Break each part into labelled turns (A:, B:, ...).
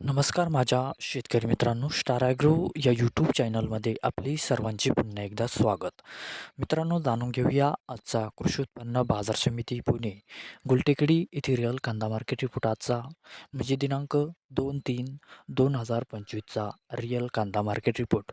A: नमस्कार माझ्या शेतकरी मित्रांनो स्टार ॲग्रो या यूट्यूब चॅनलमध्ये आपली सर्वांचे पुन्हा एकदा स्वागत. मित्रांनो जाणून घेऊया आजचा कृषी उत्पन्न बाजार समिती पुणे गुलटेकडी येथे रिअल कांदा मार्केट रिपोर्ट आजचा. म्हणजे दिनांक दोन तीन दोन हजार पंचवीसचा रिअल कांदा मार्केट रिपोर्ट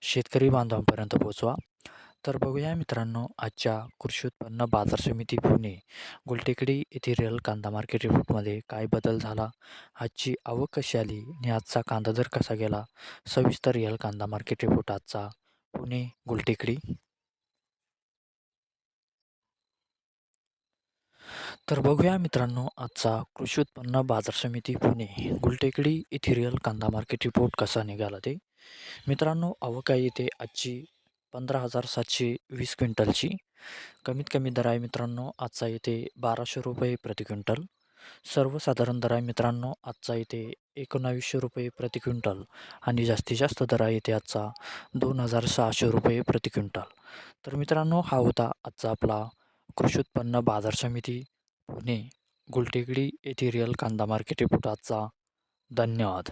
A: शेतकरी बांधवांपर्यंत पोचवा तर बघूया मित्रांनो आजच्या कृषी उत्पन्न बाजार समिती पुणे गुलटेकडी येथे रेल कांदा मार्केट रिपोर्टमध्ये काय बदल झाला? आजची आवक कशी आली आणि आजचा कांदा दर कसा गेला? सविस्तर रिअल कांदा मार्केट रिपोर्ट आजचा पुणे गुलटेकडी. तर बघूया मित्रांनो आजचा कृषी उत्पन्न बाजार समिती पुणे गुलटेकडी येथे रिअल कांदा मार्केट रिपोर्ट कसा निघाला ते? मित्रांनो आवक आहे इथे आजची पंधरा हजार सातशे वीस क्विंटलची. कमीत कमी दर आहे मित्रांनो आजचा इथे बाराशे रुपये प्रति क्विंटल. सर्वसाधारण दर आहे मित्रांनो आजचा इथे एकोणावीसशे रुपये प्रति क्विंटल आणि जास्तीत जास्त दर आहे इथे आजचा दोन हजार सहाशे रुपये प्रति क्विंटल. तर मित्रांनो हा होता आजचा आपला कृषी उत्पन्न बाजार समिती पुणे गुलटेकडी येथे रिअल कांदा मार्केट रिपोर्ट आजचा. धन्यवाद.